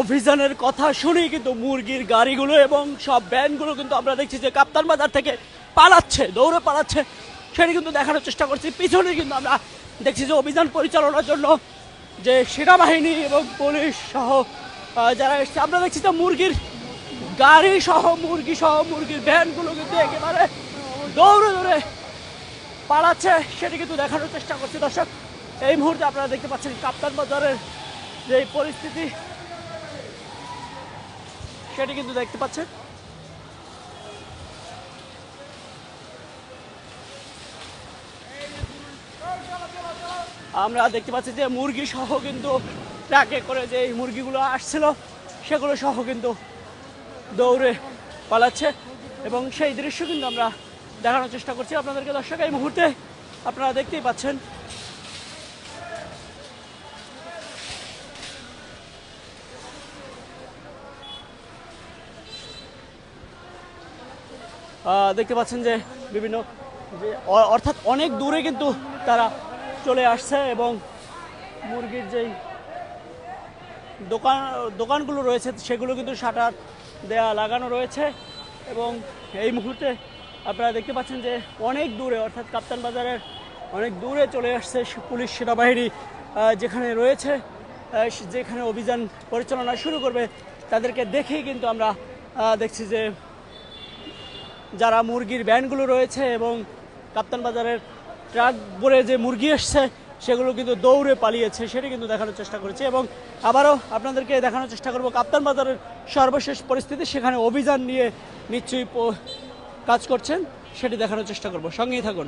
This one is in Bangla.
অভিযানের কথা শুনেই কিন্তু মুরগির গাড়িগুলো এবং সব ভ্যানগুলো কিন্তু আমরা দেখছি যে কাপ্তান বাজার থেকে পালাচ্ছে, দৌড়ে পালাচ্ছে। সেটা কিন্তু দেখানোর চেষ্টা করছি। পিছনে কিন্তু আমরা দেখছি যে অভিযান পরিচালনার জন্য যে সেনাবাহিনী এবং পুলিশ সহ যারা এসছে, আমরা দেখছি যে মুরগির গাড়ি সহ, মুরগি সহ, মুরগির ভ্যানগুলো কিন্তু একেবারে দৌড়ে দৌড়ে পালাচ্ছে। সেটি কিন্তু দেখানোর চেষ্টা করছি। দর্শক, এই মুহূর্তে আপনারা দেখতে পাচ্ছেন কাপ্তান বাজারের যে পরিস্থিতি। সেটি কিন্তু দেখতে পাচ্ছেন। আমরা দেখতে পাচ্ছি যে মুরগি সহ কিন্তু ট্রাকে করে যে মুরগিগুলো আসছিল, সেগুলো সহ কিন্তু দৌড়ে পালাচ্ছে এবং সেই দৃশ্য কিন্তু আমরা দেখানোর চেষ্টা করছি। আপনাদেরকে দর্শক, এই মুহূর্তে আপনারা দেখতেই পাচ্ছেন দেখতে পাচ্ছেন যে বিভিন্ন যে অর্থাৎ অনেক দূরে কিন্তু তারা চলে আসছে এবং মুরগির যেই দোকান, দোকানগুলো রয়েছে, সেগুলো কিন্তু শাটার দেয়া লাগানো রয়েছে এবং এই মুহূর্তে আপনারা দেখতে পাচ্ছেন যে অনেক দূরে, অর্থাৎ কাপ্তান বাজারের অনেক দূরে চলে আসছে পুলিশ সেনাবাহিনী যেখানে রয়েছে যেখানে অভিযান পরিচালনা শুরু করবে, তাদেরকে দেখেই কিন্তু আমরা দেখছি যে যারা মুরগির ব্যান্ডগুলো রয়েছে এবং কাপ্তান বাজারের ট্রাক ভরে যে মুরগি এসছে, সেগুলো কিন্তু দৌড়ে পালিয়েছে, সেটি কিন্তু দেখানোর চেষ্টা করেছে এবং আবারও আপনাদেরকে দেখানোর চেষ্টা করব কাপ্তান বাজারের সর্বশেষ পরিস্থিতি, সেখানে অভিযান নিয়ে নিশ্চয়ই কাজ করছেন, সেটি দেখানোর চেষ্টা করব। সঙ্গেই থাকুন।